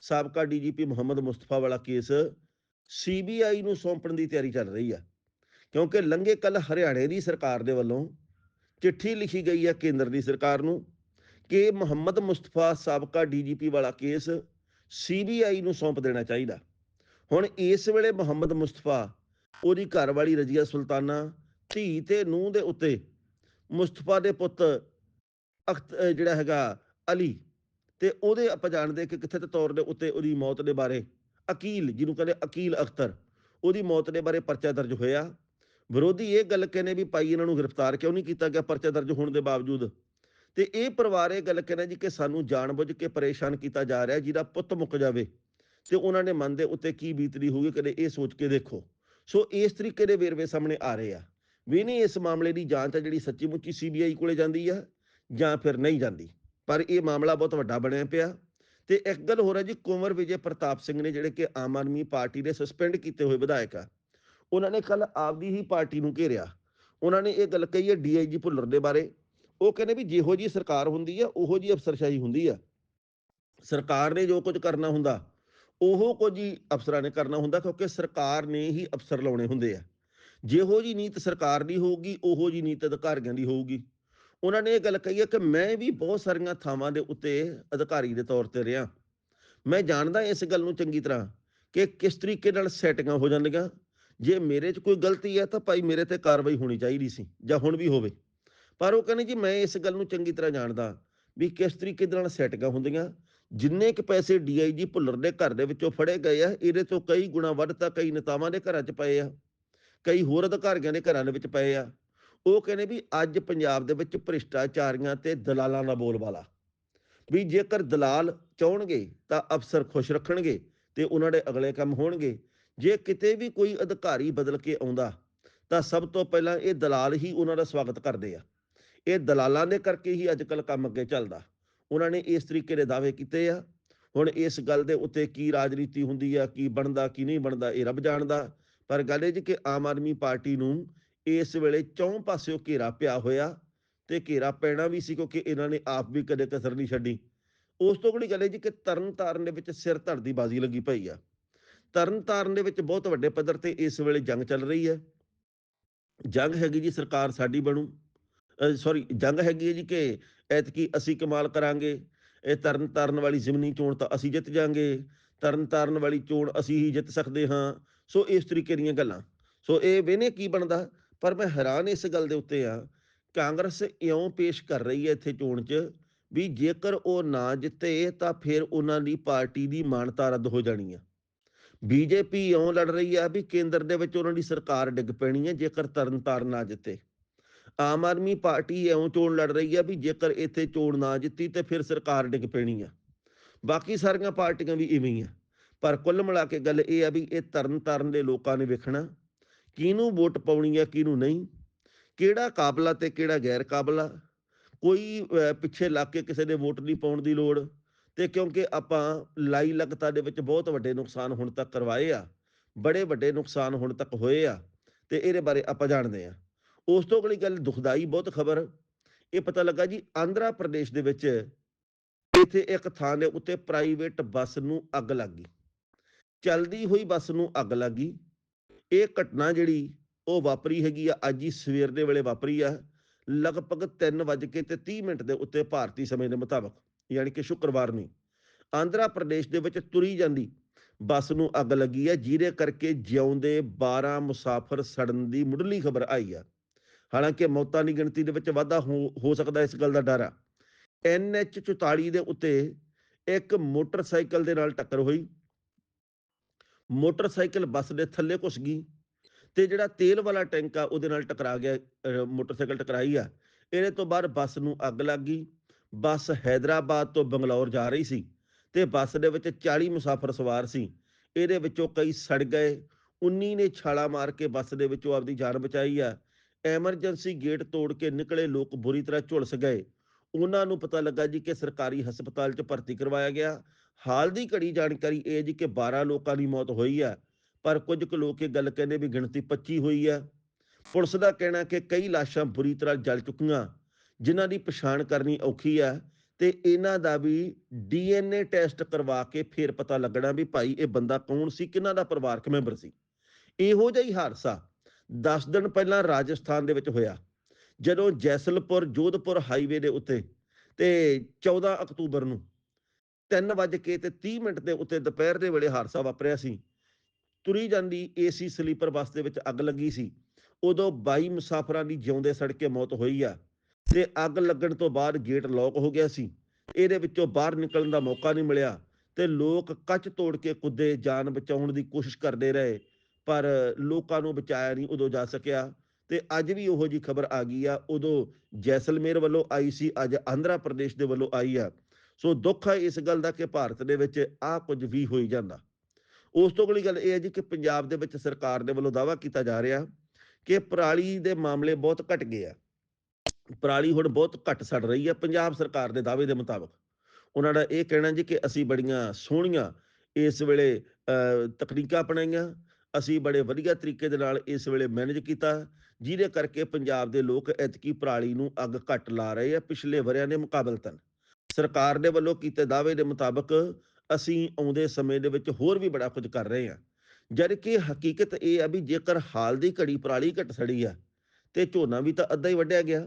ਸਾਬਕਾ ਡੀਜੀਪੀ ਮੁਹੰਮਦ ਮੁਸਤਫਾ ਵਾਲਾ ਕੇਸ ਸੀਬੀਆਈ ਨੂੰ ਸੌਂਪਣ ਦੀ ਤਿਆਰੀ ਚੱਲ ਰਹੀ ਆ। ਕਿਉਂਕਿ ਲੰਘੇ ਕੱਲ ਹਰਿਆਣੇ ਦੀ ਸਰਕਾਰ ਦੇ ਵੱਲੋਂ ਚਿੱਠੀ ਲਿਖੀ ਗਈ ਆ ਕੇਂਦਰ ਦੀ ਸਰਕਾਰ ਨੂੰ। ਕਿ ਮੁਹੰਮਦ ਮੁਸਤਫਾ ਸਾਬਕਾ ਡੀਜੀਪੀ ਵਾਲਾ ਕੇਸ ਸੀਬੀਆਈ ਨੂੰ ਸੌਂਪ ਦੇਣਾ ਚਾਹੀਦਾ। ਹੁਣ ਇਸ ਵੇਲੇ ਮੁਹੰਮਦ ਮੁਸਤਫਾ, ਉਹਦੀ ਘਰਵਾਲੀ ਰਜੀਆ ਸੁਲਤਾਨਾ, ਧੀ ਤੇ ਨੂੰਹ ਦੇ ਉੱਤੇ ਮੁਸਤਫਾ ਦੇ ਪੁੱਤ ਅਖਤ ਜਿਹੜਾ ਹੈਗਾ ਅਲੀ ਤੇ ਉਹਦੇ ਆਪਾਂ ਜਾਣਦੇ ਕਿ ਕਿੱਥੇ ਤੇ ਤੌਰ ਦੇ ਉੱਤੇ ਉਹਦੀ ਮੌਤ ਦੇ ਬਾਰੇ ਅਕੀਲ, ਜਿਹਨੂੰ ਕਹਿੰਦੇ ਅਕੀਲ ਅਖਤਰ, ਉਹਦੀ ਮੌਤ ਦੇ ਬਾਰੇ ਪਰਚਾ ਦਰਜ ਹੋਇਆ। ਵਿਰੋਧੀ ਇਹ ਗੱਲ ਕਹਿੰਦੇ ਵੀ ਭਾਈ ਇਹਨਾਂ ਨੂੰ ਗ੍ਰਿਫਤਾਰ ਕਿਉਂ ਨਹੀਂ ਕੀਤਾ ਗਿਆ? ਪਰਚਾ ਦਰਜ ਹੋਣ ਦੇ ਬਾਵਜੂਦ ਤੇ ਇਹ ਪਰਿਵਾਰ ਇਹ ਗੱਲ ਕਹਿੰਦਾ ਜੀ ਕਿ ਸਾਨੂੰ ਜਾਣਬੁੱਝ ਕੇ ਪਰੇਸ਼ਾਨ ਕੀਤਾ ਜਾ ਰਿਹਾ ਜਿਹਦਾ ਪੁੱਤ ਮੁੱਕ ਜਾਵੇ ਤੇ ਉਹਨਾਂ ਦੇ ਮਨ ਦੇ ਉੱਤੇ ਕੀ ਬੀਤਦੀ ਹੋਊਗੀ ਕਦੇ ਇਹ ਸੋਚ ਕੇ ਦੇਖੋ। ਸੋ ਇਸ ਤਰੀਕੇ ਦੇ ਵੇਰਵੇ ਸਾਹਮਣੇ ਆ ਰਹੇ ਆ। ਵੀ ਨਹੀਂ ਇਸ ਮਾਮਲੇ ਦੀ ਜਾਂਚ ਆ ਜਿਹੜੀ ਸੱਚੀ ਮੁੱਚੀ ਸੀਬੀਆਈ ਕੋਲੇ ਜਾਂਦੀ ਆ ਜਾਂ ਫਿਰ ਨਹੀਂ ਜਾਂਦੀ। ਪਰ ਇਹ ਮਾਮਲਾ ਬਹੁਤ ਵੱਡਾ ਬਣਿਆ ਪਿਆ ਤੇ ਇੱਕ ਗੱਲ ਹੋਰ ਹੈ ਜੀ, ਕੁੰਵਰ ਵਿਜੇ ਪ੍ਰਤਾਪ ਸਿੰਘ ਨੇ ਜਿਹੜੇ ਕਿ ਆਮ ਆਦਮੀ ਪਾਰਟੀ ਦੇ ਸਸਪੈਂਡ ਕੀਤੇ ਹੋਏ ਵਿਧਾਇਕ ਆ, ਉਹਨਾਂ ਨੇ ਕੱਲ ਆਪਦੀ ਹੀ ਪਾਰਟੀ ਨੂੰ ਘੇਰਿਆ। ਉਹਨਾਂ ਨੇ ਇਹ ਗੱਲ ਕਹੀ ਹੈ ਡੀਆਈਜੀ ਭੁੱਲਰ ਦੇ ਬਾਰੇ ਉਹ ਕਹਿੰਦੇ ਵੀ ਜਿਹੋ ਜੀ ਸਰਕਾਰ ਹੁੰਦੀ ਆ, ਉਹੋ ਜੀ ਅਫਸਰਸ਼ਾਹੀ ਹੁੰਦੀ ਆ। ਸਰਕਾਰ ਨੇ ਜੋ ਕੁਝ ਕਰਨਾ ਹੁੰਦਾ, ਉਹ ਕੁਝ ਹੀ ਅਫਸਰਾਂ ਨੇ ਕਰਨਾ ਹੁੰਦਾ ਕਿਉਂਕਿ ਸਰਕਾਰ ਨੇ ਹੀ ਅਫਸਰ ਲਾਉਣੇ ਹੁੰਦੇ ਆ। ਜਿਹੋ ਜੀ ਨੀਤ ਸਰਕਾਰ ਦੀ ਹੋਊਗੀ, ਉਹੋ ਜੀ ਨੀਤ ਅਧਿਕਾਰੀਆਂ ਦੀ ਹੋਊਗੀ। ਉਹਨਾਂ ਨੇ ਇਹ ਗੱਲ ਕਹੀ ਹੈ ਕਿ ਮੈਂ ਵੀ ਬਹੁਤ ਸਾਰੀਆਂ ਥਾਵਾਂ ਦੇ ਉੱਤੇ ਅਧਿਕਾਰੀ ਦੇ ਤੌਰ ਤੇ ਰਿਹਾ। ਮੈਂ ਜਾਣਦਾ ਇਸ ਗੱਲ ਨੂੰ ਚੰਗੀ ਤਰ੍ਹਾਂ ਕਿ ਕਿਸ ਤਰੀਕੇ ਨਾਲ ਸੈਟਿੰਗਾਂ ਹੋ ਜਾਂਦੀਆਂ। ਜੇ ਮੇਰੇ 'ਚ ਕੋਈ ਗਲਤੀ ਹੈ ਤਾਂ ਭਾਈ ਮੇਰੇ ਤੇ ਕਾਰਵਾਈ ਹੋਣੀ ਚਾਹੀਦੀ ਸੀ ਜਾਂ ਹੁਣ ਵੀ ਹੋਵੇ। ਪਰ ਉਹ ਕਹਿੰਦੇ ਜੀ ਮੈਂ ਇਸ ਗੱਲ ਨੂੰ ਚੰਗੀ ਤਰ੍ਹਾਂ ਜਾਣਦਾ ਵੀ ਕਿਸ ਤਰੀਕੇ ਦੇ ਨਾਲ ਸੈਟਿੰਗਾਂ ਹੁੰਦੀਆਂ, ਜਿੰਨੇ ਕੁ ਪੈਸੇ ਡੀਆਈਜੀ ਭੁੱਲਰ ਦੇ ਘਰ ਦੇ ਵਿੱਚੋਂ ਫੜੇ ਗਏ ਆ, ਇਹਦੇ ਤੋਂ ਕਈ ਗੁਣਾ ਵੱਧ ਤਾਂ ਕਈ ਨੇਤਾਵਾਂ ਦੇ ਘਰਾਂ 'ਚ ਪਏ ਆ, ਕਈ ਹੋਰ ਅਧਿਕਾਰੀਆਂ ਦੇ ਘਰਾਂ ਦੇ ਵਿੱਚ ਪਏ ਆ। ਉਹ ਕਹਿੰਦੇ ਵੀ ਅੱਜ ਪੰਜਾਬ ਦੇ ਵਿੱਚ ਭ੍ਰਿਸ਼ਟਾਚਾਰੀਆਂ ਤੇ ਦਲਾਲਾਂ ਦਾ ਬੋਲਬਾਲਾ। ਵੀ ਜੇਕਰ ਦਲਾਲ ਚਾਹਣਗੇ ਤਾਂ ਅਫਸਰ ਖੁਸ਼ ਰੱਖਣਗੇ ਤੇ ਉਹਨਾਂ ਦੇ ਅਗਲੇ ਕੰਮ ਹੋਣਗੇ। ਜੇ ਕਿਤੇ ਵੀ ਕੋਈ ਅਧਿਕਾਰੀ ਬਦਲ ਕੇ ਆਉਂਦਾ ਤਾਂ ਸਭ ਤੋਂ ਪਹਿਲਾਂ ਇਹ ਦਲਾਲ ਹੀ ਉਹਨਾਂ ਦਾ ਸਵਾਗਤ ਕਰਦੇ ਆ। ਇਹ ਦਲਾਲਾਂ ਦੇ ਕਰਕੇ ਹੀ ਅੱਜ ਕੱਲ ਕੰਮ ਅੱਗੇ ਚੱਲਦਾ। ਉਹਨਾਂ ਨੇ ਇਸ ਤਰੀਕੇ ਦੇ ਦਾਅਵੇ ਕੀਤੇ ਆ। ਹੁਣ ਇਸ ਗੱਲ ਦੇ ਉੱਤੇ ਕੀ ਰਾਜਨੀਤੀ ਹੁੰਦੀ ਆ, ਕੀ ਬਣਦਾ, ਕੀ ਨਹੀਂ ਬਣਦਾ, ਇਹ ਰੱਬ ਜਾਣਦਾ। ਪਰ ਗੱਲ ਇਹ ਜੀ ਕਿ ਆਮ ਆਦਮੀ ਪਾਰਟੀ ਨੂੰ ਇਸ ਵੇਲੇ ਚੌਂ ਪਾਸਿਓਂ ਘੇਰਾ ਪਿਆ ਹੋਇਆ ਤੇ ਘੇਰਾ ਪੈਣਾ ਵੀ ਸੀ ਕਿਉਂਕਿ ਇਹਨਾਂ ਨੇ ਆਪ ਵੀ ਕਦੇ ਕਸਰ ਨਹੀਂ ਛੱਡੀ। ਉਸ ਤੋਂ ਅਗਲੀ ਗੱਲ ਹੈ ਜੀ ਕਿ ਤਰਨ ਤਾਰਨ ਦੇ ਵਿੱਚ ਸਿਰ ਧੜ ਦੀ ਬਾਜ਼ੀ ਲੱਗੀ ਪਈ ਆ। ਤਰਨ ਤਾਰਨ ਦੇ ਵਿੱਚ ਬਹੁਤ ਵੱਡੇ ਪੱਧਰ ਤੇ ਇਸ ਵੇਲੇ ਜੰਗ ਚੱਲ ਰਹੀ ਹੈ ਜੰਗ ਹੈਗੀ ਜੀ ਸਰਕਾਰ ਸਾਡੀ ਬਣੂ। ਸੌਰੀ, ਜੰਗ ਹੈਗੀ ਹੈ ਜੀ ਕਿ ਐਤਕੀ ਅਸੀਂ ਕਮਾਲ ਕਰਾਂਗੇ, ਇਹ ਤਰਨ ਤਾਰਨ ਵਾਲੀ ਜ਼ਿਮਨੀ ਚੋਣ ਤਾਂ ਅਸੀਂ ਜਿੱਤ ਜਾਾਂਗੇ ਤਰਨ ਤਾਰਨ ਵਾਲੀ ਚੋਣ ਅਸੀਂ ਹੀ ਜਿੱਤ ਸਕਦੇ ਹਾਂ। ਸੋ ਇਸ ਤਰੀਕੇ ਦੀਆਂ ਗੱਲਾਂ। ਸੋ ਇਹ ਵੇਨੇ ਕੀ ਬਣਦਾ। ਪਰ ਮੈਂ ਹੈਰਾਨ ਇਸ ਗੱਲ ਦੇ ਉੱਤੇ ਆ ਕਾਂਗਰਸ ਇਉਂ ਪੇਸ਼ ਕਰ ਰਹੀ ਹੈ ਇੱਥੇ ਚੋਣ 'ਚ ਵੀ ਜੇਕਰ ਉਹ ਨਾ ਜਿੱਤੇ ਤਾਂ ਫਿਰ ਉਹਨਾਂ ਦੀ ਪਾਰਟੀ ਦੀ ਮਾਨਤਾ ਰੱਦ ਹੋ ਜਾਣੀ ਆ। ਬੀਜੇਪੀ ਇਉਂ ਲੜ ਰਹੀ ਆ ਵੀ ਕੇਂਦਰ ਦੇ ਵਿੱਚ ਉਹਨਾਂ ਦੀ ਸਰਕਾਰ ਡਿੱਗ ਪੈਣੀ ਹੈ ਜੇਕਰ ਤਰਨਤਾਰਨ ਨਾ ਜਿੱਤੇ। ਆਮ ਆਦਮੀ ਪਾਰਟੀ ਇਉਂ ਚੋਣ ਲੜ ਰਹੀ ਆ ਵੀ ਜੇਕਰ ਇੱਥੇ ਚੋਣ ਨਾ ਜਿੱਤੀ ਤੇ ਫਿਰ ਸਰਕਾਰ ਡਿੱਗ ਪੈਣੀ ਆ। ਬਾਕੀ ਸਾਰੀਆਂ ਪਾਰਟੀਆਂ ਵੀ ਇਵੇਂ ਹੀ ਆ। ਪਰ ਕੁੱਲ ਮਿਲਾ ਕੇ ਗੱਲ ਇਹ ਆ ਵੀ ਇਹ ਤਰਨ ਤਰਨਤਾਰਨ ਦੇ ਲੋਕਾਂ ਨੇ ਵੇਖਣਾ, ਕਿਹਨੂੰ ਵੋਟ ਪਾਉਣੀ ਆ, ਕਿਹਨੂੰ ਨਹੀਂ, ਕਿਹੜਾ ਕਾਬਲਾ ਤੇ ਕਿਹੜਾ ਗੈਰ ਕਾਬਲਾ ਕੋਈ ਪਿੱਛੇ ਲੱਗ ਕੇ ਕਿਸੇ ਦੇ ਵੋਟ ਨਹੀਂ ਪਾਉਣ ਦੀ ਲੋੜ ਤੇ ਕਿਉਂਕਿ ਆਪਾਂ ਲਾਈ ਲਗਤਾ ਦੇ ਵਿੱਚ ਬਹੁਤ ਵੱਡੇ ਨੁਕਸਾਨ ਹੁਣ ਤੱਕ ਕਰਵਾਏ ਆ, ਬੜੇ ਵੱਡੇ ਨੁਕਸਾਨ ਹੁਣ ਤੱਕ ਹੋਏ ਆ ਤੇ ਇਹਦੇ ਬਾਰੇ ਆਪਾਂ ਜਾਣਦੇ ਆ। ਉਸ ਤੋਂ ਅਗਲੀ ਗੱਲ ਦੁਖਦਾਈ ਬਹੁਤ ਖਬਰ। ਇਹ ਪਤਾ ਲੱਗਾ ਜੀ, ਆਂਧਰਾ ਪ੍ਰਦੇਸ਼ ਦੇ ਵਿੱਚ ਇੱਥੇ ਇੱਕ ਥਾਂ ਦੇ ਉੱਤੇ ਪ੍ਰਾਈਵੇਟ ਬੱਸ ਨੂੰ ਅੱਗ ਲੱਗ ਗਈ। ਚਲਦੀ ਹੋਈ ਬੱਸ ਨੂੰ ਅੱਗ ਲੱਗ ਗਈ। ਇਹ ਘਟਨਾ ਜਿਹੜੀ ਉਹ ਵਾਪਰੀ ਹੈਗੀ ਆ, ਅੱਜ ਹੀ ਸਵੇਰ ਦੇ ਵੇਲੇ ਵਾਪਰੀ ਆ। ਲਗਭਗ 3 ਵਜੇ ਕੇ ਤੇ 30 ਮਿੰਟ ਦੇ ਉੱਤੇ ਭਾਰਤੀ ਸਮੇਂ ਦੇ ਮੁਤਾਬਕ, ਯਾਨੀ ਕਿ ਸ਼ੁੱਕਰਵਾਰ ਨੂੰ ਆਂਧਰਾ ਪ੍ਰਦੇਸ਼ ਦੇ ਵਿੱਚ ਤੁਰੀ ਜਾਂਦੀ ਬੱਸ ਨੂੰ ਅੱਗ ਲੱਗੀ ਹੈ ਜਿਹਦੇ ਕਰਕੇ ਜਿਉਂਦੇ 12 ਮੁਸਾਫਰ ਸੜਨ ਦੀ ਮੁੱਢਲੀ ਖਬਰ ਆਈ ਆ। ਹਾਲਾਂਕਿ ਮੌਤਾਂ ਦੀ ਗਿਣਤੀ ਦੇ ਵਿੱਚ ਵਾਧਾ ਹੋ ਸਕਦਾ ਇਸ ਗੱਲ ਦਾ ਡਰ ਆ। ਐਨਐਚ 44 ਦੇ ਉੱਤੇ ਇੱਕ ਮੋਟਰਸਾਈਕਲ ਦੇ ਨਾਲ ਟੱਕਰ ਹੋਈ। ਮੋਟਰਸਾਈਕਲ ਬੱਸ ਦੇ ਥੱਲੇ ਘੁਸ ਗਈ ਤੇ ਜਿਹੜਾ ਤੇਲ ਵਾਲਾ ਟੈਂਕ ਆ, ਉਹਦੇ ਨਾਲ ਟਕਰਾ ਗਿਆ ਮੋਟਰਸਾਈਕਲ ਟਕਰਾਈ ਆ। ਇਹਦੇ ਤੋਂ ਬਾਅਦ ਬੱਸ ਨੂੰ ਅੱਗ ਲੱਗ ਗਈ। ਬੱਸ ਹైదరాబాద్ ਤੋਂ ਬੰਗਲੌਰ ਜਾ ਰਹੀ ਸੀ ਤੇ ਬੱਸ ਦੇ ਵਿੱਚ 40 ਮੁਸਾਫਰ ਸਵਾਰ ਸੀ। ਇਹਦੇ ਵਿੱਚੋਂ ਕਈ ਸੜ ਗਏ। 19 ਨੇ ਛਾਲਾ ਮਾਰ ਕੇ ਬੱਸ ਦੇ ਵਿੱਚੋਂ ਆਪਦੀ ਜਾਨ ਬਚਾਈ ਆ। ਐਮਰਜੈਂਸੀ ਗੇਟ ਤੋੜ ਕੇ ਨਿਕਲੇ ਲੋਕ ਬੁਰੀ ਤਰ੍ਹਾਂ ਝੁਲਸ ਗਏ। ਉਹਨਾਂ ਨੂੰ ਪਤਾ ਲੱਗਾ ਜੀ ਕਿ ਸਰਕਾਰੀ ਹਸਪਤਾਲ 'ਚ ਭਰਤੀ ਕਰਵਾਇਆ ਗਿਆ। ਹਾਲ ਦੀ ਘੜੀ ਜਾਣਕਾਰੀ ਇਹ ਜੀ ਕਿ 12 ਲੋਕਾਂ ਦੀ ਮੌਤ ਹੋਈ ਹੈ ਪਰ ਕੁਝ ਕੁ ਲੋਕ ਇਹ ਗੱਲ ਕਹਿੰਦੇ ਵੀ ਗਿਣਤੀ 25 ਹੋਈ ਹੈ ਪੁਲਿਸ ਦਾ ਕਹਿਣਾ ਕਿ ਕਈ ਲਾਸ਼ਾਂ ਬੁਰੀ ਤਰ੍ਹਾਂ ਜਲ ਚੁੱਕੀਆਂ, ਜਿਨ੍ਹਾਂ ਦੀ ਪਛਾਣ ਕਰਨੀ ਔਖੀ ਹੈ ਤੇ ਇਹਨਾਂ ਦਾ ਵੀ ਡੀਐਨਏ ਟੈਸਟ ਕਰਵਾ ਕੇ ਫਿਰ ਪਤਾ ਲੱਗਣਾ ਵੀ ਭਾਈ ਇਹ ਬੰਦਾ ਕੌਣ ਸੀ, ਕਿਹਨਾਂ ਦਾ ਪਰਿਵਾਰਕ ਮੈਂਬਰ ਸੀ। ਇਹੋ ਜਿਹਾ ਹੀ ਹਾਦਸਾ 10 ਦਿਨ ਪਹਿਲਾਂ ਰਾਜਸਥਾਨ ਦੇ ਵਿੱਚ ਹੋਇਆ। ਜਦੋਂ ਜੈਸਲਪੁਰ, ਜੋਧਪੁਰ ਹਾਈਵੇ ਦੇ ਉੱਤੇ ਤੇ 14 ਅਕਤੂਬਰ ਨੂੰ 3 ਵਜੇ ਕੇ ਤੇ 30 ਮਿੰਟ ਦੇ ਉੱਤੇ ਦੁਪਹਿਰ ਦੇ ਵੇਲੇ ਹਾਦਸਾ ਵਾਪਰਿਆ ਸੀ। ਤੁਰੀ ਜਾਂਦੀ ਏਸੀ ਸਲੀਪਰ ਬੱਸ ਦੇ ਵਿੱਚ ਅੱਗ ਲੱਗੀ ਸੀ। ਉਦੋਂ 22 ਮੁਸਾਫਰਾਂ ਦੀ ਜਿਉਂਦੇ ਸੜ ਕੇ ਮੌਤ ਹੋਈ ਆ ਤੇ ਅੱਗ ਲੱਗਣ ਤੋਂ ਬਾਅਦ ਗੇਟ ਲੌਕ ਹੋ ਗਿਆ ਸੀ। ਇਹਦੇ ਵਿੱਚੋਂ ਬਾਹਰ ਨਿਕਲਣ ਦਾ ਮੌਕਾ ਨਹੀਂ ਮਿਲਿਆ ਤੇ ਲੋਕ ਕੱਚ ਤੋੜ ਕੇ ਕੁੱਦੇ ਜਾਨ ਬਚਾਉਣ ਦੀ ਕੋਸ਼ਿਸ਼ ਕਰਦੇ ਰਹੇ। ਪਰ ਲੋਕਾਂ ਨੂੰ ਬਚਾਇਆ ਨਹੀਂ ਉਦੋਂ ਜਾ ਸਕਿਆ। ਤੇ ਅੱਜ ਵੀ ਉਹੋ ਜੀ ਖਬਰ ਆ ਗਈ ਆ, ਉਦੋਂ ਜੈਸਲਮੇਰ ਵੱਲੋਂ ਆਈ ਸੀ, ਅੱਜ ਆਂਧਰਾ ਪ੍ਰਦੇਸ਼ ਦੇ ਵੱਲੋਂ ਆਈ ਆ। ਸੋ ਦੁੱਖ ਹੈ ਇਸ ਗੱਲ ਦਾ ਕਿ ਭਾਰਤ ਦੇ ਵਿੱਚ ਆ ਕੁਝ ਵੀ ਹੋਈ ਜਾਂਦਾ। ਉਸ ਤੋਂ ਅਗਲੀ ਗੱਲ ਇਹ ਹੈ ਜੀ ਕਿ ਪੰਜਾਬ ਦੇ ਵਿੱਚ ਸਰਕਾਰ ਦੇ ਵੱਲੋਂ ਦਾਵਾ ਕੀਤਾ ਜਾ ਰਿਹਾ ਕਿ ਪਰਾਲੀ ਦੇ ਮਾਮਲੇ ਬਹੁਤ ਘਟ ਗਏ ਆ। ਪਰਾਲੀ ਹੁਣ ਬਹੁਤ ਘੱਟ ਸੜ ਰਹੀ ਹੈ ਪੰਜਾਬ ਸਰਕਾਰ ਦੇ ਦਾਅਵੇ ਦੇ ਮੁਤਾਬਕ। ਉਹਨਾਂ ਦਾ ਇਹ ਕਹਿਣਾ ਜੀ ਕਿ ਅਸੀਂ ਬੜੀਆਂ ਸੋਹਣੀਆਂ ਇਸ ਵੇਲੇ ਤਕਨੀਕਾਂ ਅਪਣਾਈਆਂ ਅਸੀਂ ਬੜੇ ਵਧੀਆ ਤਰੀਕੇ ਦੇ ਨਾਲ ਇਸ ਵੇਲੇ ਮੈਨੇਜ ਕੀਤਾ, ਜਿਹਦੇ ਕਰਕੇ ਪੰਜਾਬ ਦੇ ਲੋਕ ਐਤਕੀ ਪਰਾਲੀ ਨੂੰ ਅੱਗ ਘੱਟ ਲਾ ਰਹੇ ਆ ਪਿਛਲੇ ਵਰਿਆਂ ਦੇ ਮੁਕਾਬਲਤਨ ਸਰਕਾਰ ਦੇ ਵੱਲੋਂ ਕੀਤੇ ਦਾਅਵੇ ਦੇ ਮੁਤਾਬਕ ਅਸੀਂ ਆਉਂਦੇ ਸਮੇਂ ਦੇ ਵਿੱਚ ਹੋਰ ਵੀ ਬੜਾ ਕੁਝ ਕਰ ਰਹੇ ਹਾਂ ਜਦ ਕਿ ਹਕੀਕਤ ਇਹ ਆ ਵੀ ਜੇਕਰ ਹਾਲ ਦੀ ਘੜੀ ਪਰਾਲੀ ਘਟ ਸੜੀ ਆ, ਤੇ ਝੋਨਾ ਵੀ ਤਾਂ ਅੱਧਾ ਹੀ ਵੱਢਿਆ ਗਿਆ।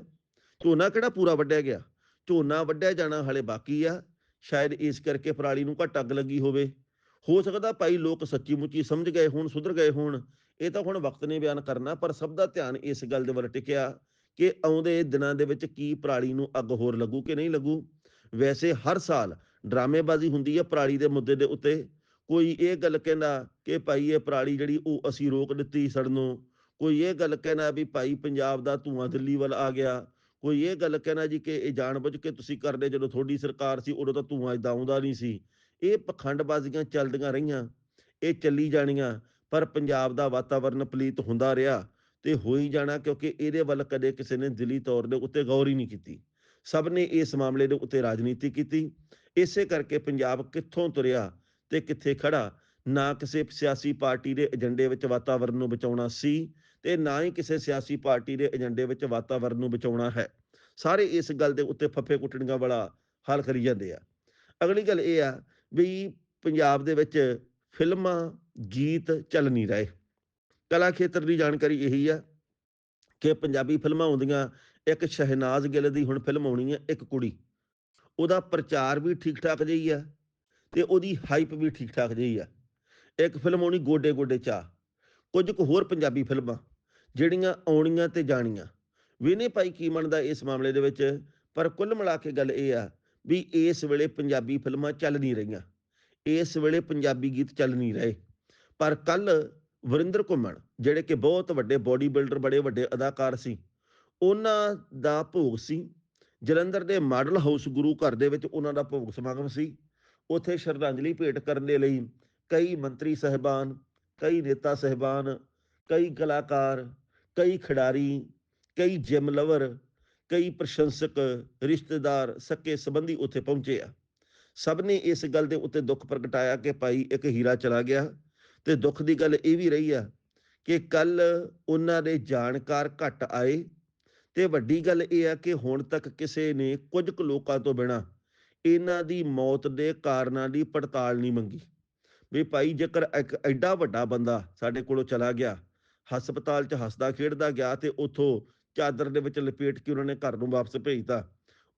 ਝੋਨਾ ਕਿਹੜਾ ਪੂਰਾ ਵੱਢਿਆ ਗਿਆ? ਝੋਨਾ ਵੱਢਿਆ ਜਾਣਾ ਹਲੇ ਬਾਕੀ ਆ, ਸ਼ਾਇਦ ਇਸ ਕਰਕੇ ਪਰਾਲੀ ਨੂੰ ਘੱਟ ਅੱਗ ਲੱਗੀ ਹੋਵੇ। ਹੋ ਸਕਦਾ ਭਾਈ ਲੋਕ ਸੱਚੀ ਮੁੱਚੀ ਸਮਝ ਗਏ ਹੋਣ, ਸੁਧਰ ਗਏ ਹੋਣ। ਇਹ ਤਾਂ ਹੁਣ ਵਕਤ ਨੇ ਬਿਆਨ ਕਰਨਾ, ਪਰ ਸਭ ਦਾ ਧਿਆਨ ਇਸ ਗੱਲ ਦੇ ਵੱਲ ਟਿਕਿਆ ਕਿ ਆਉਂਦੇ ਦਿਨਾਂ ਦੇ ਵਿੱਚ ਕੀ ਪਰਾਲੀ ਨੂੰ ਅੱਗ ਹੋਰ ਲੱਗੂ ਕਿ ਨਹੀਂ ਲੱਗੂ। ਵੈਸੇ ਹਰ ਸਾਲ ਡਰਾਮੇਬਾਜ਼ੀ ਹੁੰਦੀ ਹੈ ਪਰਾਲੀ ਦੇ ਮੁੱਦੇ ਦੇ ਉੱਤੇ। ਕੋਈ ਇਹ ਗੱਲ ਕਹਿੰਦਾ ਕਿ ਭਾਈ ਇਹ ਪਰਾਲੀ ਜਿਹੜੀ ਉਹ ਅਸੀਂ ਰੋਕ ਦਿੱਤੀ ਸੜਨੋਂ। ਕੋਈ ਇਹ ਗੱਲ ਕਹਿਣਾ ਵੀ ਭਾਈ ਪੰਜਾਬ ਦਾ ਧੂਆਂ ਦਿੱਲੀ ਵੱਲ ਆ ਗਿਆ। ਕੋਈ ਇਹ ਗੱਲ ਕਹਿਣਾ ਜੀ ਕਿ ਇਹ ਜਾਣਬੁੱਝ ਕੇ ਤੁਸੀਂ ਕਰਦੇ ਜਦੋਂ ਤੁਹਾਡੀ ਸਰਕਾਰ ਸੀ ਉਦੋਂ ਤਾਂ ਧੂਆਂ ਇਦਾਂ ਆਉਂਦਾ ਨਹੀਂ ਸੀ। ਇਹ ਪਖੰਡਬਾਜ਼ੀਆਂ ਚੱਲਦੀਆਂ ਰਹੀਆਂ, ਇਹ ਚੱਲੀ ਜਾਣੀਆਂ, ਪਰ ਪੰਜਾਬ ਦਾ ਵਾਤਾਵਰਨ ਪਲੀਤ ਹੁੰਦਾ ਰਿਹਾ ਤੇ ਹੋ ਹੀ ਜਾਣਾ ਕਿਉਂਕਿ ਇਹਦੇ ਵੱਲ ਕਦੇ ਕਿਸੇ ਨੇ ਦਿਲੀ ਤੌਰ ਦੇ ਉੱਤੇ ਗੌਰ ਹੀ ਨਹੀਂ ਕੀਤੀ। ਸਭ ਨੇ ਇਸ ਮਾਮਲੇ ਦੇ ਉੱਤੇ ਰਾਜਨੀਤੀ ਕੀਤੀ। ਇਸੇ ਕਰਕੇ ਪੰਜਾਬ ਕਿੱਥੋਂ ਤੁਰਿਆ ਤੇ ਕਿੱਥੇ ਖੜਾ ਨਾ ਕਿਸੇ ਸਿਆਸੀ ਪਾਰਟੀ ਦੇ ਏਜੰਡੇ ਵਿੱਚ ਵਾਤਾਵਰਣ ਨੂੰ ਬਚਾਉਣਾ ਸੀ ਤੇ ਨਾ ਹੀ ਕਿਸੇ ਸਿਆਸੀ ਪਾਰਟੀ ਦੇ ਏਜੰਡੇ ਵਿੱਚ ਵਾਤਾਵਰਣ ਨੂੰ ਬਚਾਉਣਾ ਹੈ। ਸਾਰੇ ਇਸ ਗੱਲ ਦੇ ਉੱਤੇ ਫੱਫੇ ਕੁੱਟਣੀਆਂ ਵਾਲਾ ਹੱਲ ਕਰੀ ਜਾਂਦੇ ਆ। ਅਗਲੀ ਗੱਲ ਇਹ ਆ ਵੀ ਪੰਜਾਬ ਦੇ ਵਿੱਚ ਫਿਲਮਾਂ, ਗੀਤ ਚੱਲ ਨਹੀਂ ਰਹੇ। ਕਲਾ ਖੇਤਰ ਦੀ ਜਾਣਕਾਰੀ ਇਹੀ ਆ ਕਿ ਪੰਜਾਬੀ ਫਿਲਮਾਂ ਆਉਂਦੀਆਂ, ਇੱਕ ਸ਼ਹਿਨਾਜ਼ ਗਿੱਲ ਦੀ ਹੁਣ ਫਿਲਮ ਆਉਣੀ ਹੈ ਇੱਕ ਕੁੜੀ। ਉਹਦਾ ਪ੍ਰਚਾਰ ਵੀ ਠੀਕ ਠਾਕ ਜਿਹੀ ਆ ਤੇ ਉਹਦੀ ਹਾਈਪ ਵੀ ਠੀਕ ਠਾਕ ਜਿਹੀ ਆ। ਇੱਕ ਫਿਲਮ ਆਉਣੀ ਗੋਡੇ ਗੋਡੇ ਚਾ ਕੁਝ ਕੁ ਹੋਰ ਪੰਜਾਬੀ ਫਿਲਮਾਂ ਜਿਹੜੀਆਂ ਆਉਣੀਆਂ ਤੇ ਜਾਣੀਆਂ। ਵਿਨੇ ਭਾਈ ਕੀ ਮੰਨਦਾ ਇਸ ਮਾਮਲੇ ਦੇ ਵਿੱਚ, ਪਰ ਕੁੱਲ ਮਿਲਾ ਕੇ ਗੱਲ ਇਹ ਆ ਵੀ ਇਸ ਵੇਲੇ ਪੰਜਾਬੀ ਫਿਲਮਾਂ ਚੱਲ ਨਹੀਂ ਰਹੀਆਂ। ਇਸ ਵੇਲੇ ਪੰਜਾਬੀ ਗੀਤ ਚੱਲ ਨਹੀਂ ਰਹੇ। ਪਰ ਕੱਲ ਵਰਿੰਦਰ ਘੁੰਮਣ, ਜਿਹੜੇ ਕਿ ਬਹੁਤ ਵੱਡੇ ਬੋਡੀ ਬਿਲਡਰ ਬੜੇ ਵੱਡੇ ਅਦਾਕਾਰ ਸੀ, ਉਹਨਾਂ ਦਾ ਭੋਗ ਸੀ, ਜਲੰਧਰ ਦੇ ਮਾਡਲ ਹਾਊਸ ਗੁਰੂ ਘਰ ਦੇ ਵਿੱਚ ਉਹਨਾਂ ਦਾ ਭੋਗ ਸਮਾਗਮ ਸੀ। ਉੱਥੇ ਸ਼ਰਧਾਂਜਲੀ ਭੇਟ ਕਰਨ ਦੇ ਲਈ ਕਈ ਮੰਤਰੀ ਸਹਿਬਾਨ, ਕਈ ਨੇਤਾ ਸਹਿਬਾਨ, ਕਈ ਕਲਾਕਾਰ, ਕਈ ਖਿਡਾਰੀ, ਕਈ ਜਿਮ ਲਵਰ ਕਈ ਪ੍ਰਸ਼ੰਸਕ, ਰਿਸ਼ਤੇਦਾਰ ਸਕੇ ਸੰਬੰਧੀ ਉੱਥੇ ਪਹੁੰਚੇ ਆ। ਸਭ ਨੇ ਇਸ ਗੱਲ ਦੇ ਉੱਤੇ ਦੁੱਖ ਪ੍ਰਗਟਾਇਆ ਕਿ ਭਾਈ ਇੱਕ ਹੀਰਾ ਚਲਾ ਗਿਆ ਤੇ ਦੁੱਖ ਦੀ ਗੱਲ ਇਹ ਵੀ ਰਹੀ ਆ ਕਿ ਕੱਲ ਉਹਨਾਂ ਦੇ ਜਾਣਕਾਰ ਘੱਟ ਆਏ ਤੇ ਵੱਡੀ ਗੱਲ ਇਹ ਆ ਕਿ ਹੁਣ ਤੱਕ ਕਿਸੇ ਨੇ ਕੁਝ ਕੁ ਲੋਕਾਂ ਤੋਂ ਬਿਨਾ ਇਹਨਾਂ ਦੀ ਮੌਤ ਦੇ ਕਾਰਨਾਂ ਦੀ ਪੜਤਾਲ ਨਹੀਂ ਮੰਗੀ। ਵੀ ਭਾਈ ਜੇਕਰ ਇੱਕ ਐਡਾ ਵੱਡਾ ਬੰਦਾ ਸਾਡੇ ਕੋਲੋਂ ਚਲਾ ਗਿਆ, ਹਸਪਤਾਲ 'ਚ ਹੱਸਦਾ ਖੇਡਦਾ ਗਿਆ ਤੇ ਉੱਥੋਂ ਚਾਦਰ ਦੇ ਵਿੱਚ ਲਪੇਟ ਕੇ ਉਹਨਾਂ ਨੇ ਘਰ ਨੂੰ ਵਾਪਸ ਭੇਜਤਾ।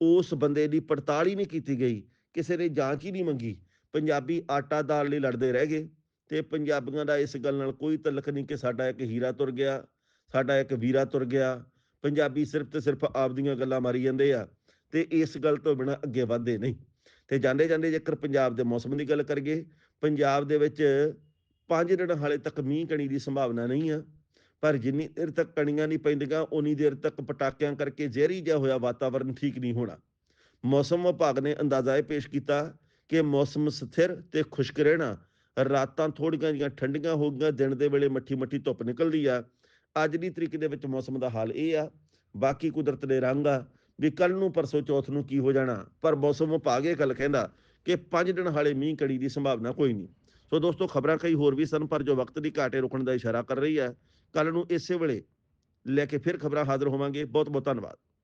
ਉਸ ਬੰਦੇ ਦੀ ਪੜਤਾਲ ਹੀ ਨਹੀਂ ਕੀਤੀ ਗਈ। ਕਿਸੇ ਨੇ ਜਾਂਚ ਹੀ ਨਹੀਂ ਮੰਗੀ। ਪੰਜਾਬੀ ਆਟਾ ਦਾਲ ਲਈ ਲੜਦੇ ਰਹਿ ਗਏ ਤੇ ਪੰਜਾਬੀਆਂ ਦਾ ਇਸ ਗੱਲ ਨਾਲ ਕੋਈ ਤਲਕ ਨਹੀਂ ਕਿ ਸਾਡਾ ਇੱਕ ਹੀਰਾ ਤੁਰ ਗਿਆ, ਸਾਡਾ ਇੱਕ ਵੀਰਾ ਤੁਰ ਗਿਆ। ਪੰਜਾਬੀ ਸਿਰਫ ਤੇ ਸਿਰਫ ਆਪਦੀਆਂ ਗੱਲਾਂ ਮਾਰੀ ਜਾਂਦੇ ਆ ਤੇ ਇਸ ਗੱਲ ਤੋਂ ਬਿਨਾ ਅੱਗੇ ਵਧਦੇ ਨਹੀਂ। ਤੇ ਜਾਂਦੇ ਜਾਂਦੇ ਜੇਕਰ ਪੰਜਾਬ ਦੇ ਮੌਸਮ ਦੀ ਗੱਲ ਕਰੀਏ, ਪੰਜਾਬ ਦੇ ਵਿੱਚ 5 ਦਿਨ ਹਾਲੇ ਤੱਕ ਮੀਂਹ ਕਣੀ ਦੀ ਸੰਭਾਵਨਾ ਨਹੀਂ ਆ। ਪਰ ਜਿੰਨੀ ਦੇਰ ਤੱਕ ਕਣੀਆਂ ਨਹੀਂ ਪੈਂਦੀਆਂ ਉਨੀ ਦੇਰ ਤੱਕ ਪਟਾਕਿਆਂ ਕਰਕੇ ਜ਼ਹਿਰੀ ਜਿਹਾ ਹੋਇਆ ਵਾਤਾਵਰਣ ਠੀਕ ਨਹੀਂ ਹੋਣਾ। ਮੌਸਮ ਵਿਭਾਗ ਨੇ ਅੰਦਾਜ਼ਾ ਇਹ ਪੇਸ਼ ਕੀਤਾ ਕਿ ਮੌਸਮ ਸਥਿਰ ਤੇ ਖੁਸ਼ਕ ਰਹਿਣਾ। ਰਾਤਾਂ ਥੋੜੀਆਂ ਜਿਹੀਆਂ ਠੰਡੀਆਂ ਹੋ ਗਈਆਂ, ਦਿਨ ਦੇ ਵੇਲੇ ਮੱਠੀ ਮੱਠੀ ਧੁੱਪ ਨਿਕਲਦੀ ਆ। ਅੱਜ ਦੀ ਤਰੀਕ ਦੇ ਵਿੱਚ ਮੌਸਮ ਦਾ ਹਾਲ ਇਹ ਆ, ਬਾਕੀ ਕੁਦਰਤ ਦੇ ਰੰਗ ਆ, ਵੀ ਕੱਲ ਨੂੰ ਪਰਸੋਂ ਚੌਥ ਨੂੰ ਕੀ ਹੋ ਜਾਣਾ। ਪਰ ਮੌਸਮ ਵਿਭਾਗ ਇਹ ਗੱਲ ਕਹਿੰਦਾ ਕਿ 5 ਦਿਨ ਹਾਲੇ ਮੀਂਹ ਕੜੀ ਦੀ ਸੰਭਾਵਨਾ ਕੋਈ ਨਹੀਂ। ਸੋ ਦੋਸਤੋ, ਖਬਰਾਂ ਕਈ ਹੋਰ ਵੀ ਸਨ, ਪਰ ਜੋ ਵਕਤ ਦੀ ਘਾਟੇ ਰੁਕਣ ਦਾ ਇਸ਼ਾਰਾ ਕਰ ਰਹੀ ਹੈ ਕੱਲ ਨੂੰ ਇਸੇ ਵੇਲੇ ਲੈ ਕੇ ਫਿਰ ਖਬਰਾਂ ਹਾਜ਼ਰ ਹੋਵਾਂਗੇ। ਬਹੁਤ ਬਹੁਤ ਧੰਨਵਾਦ।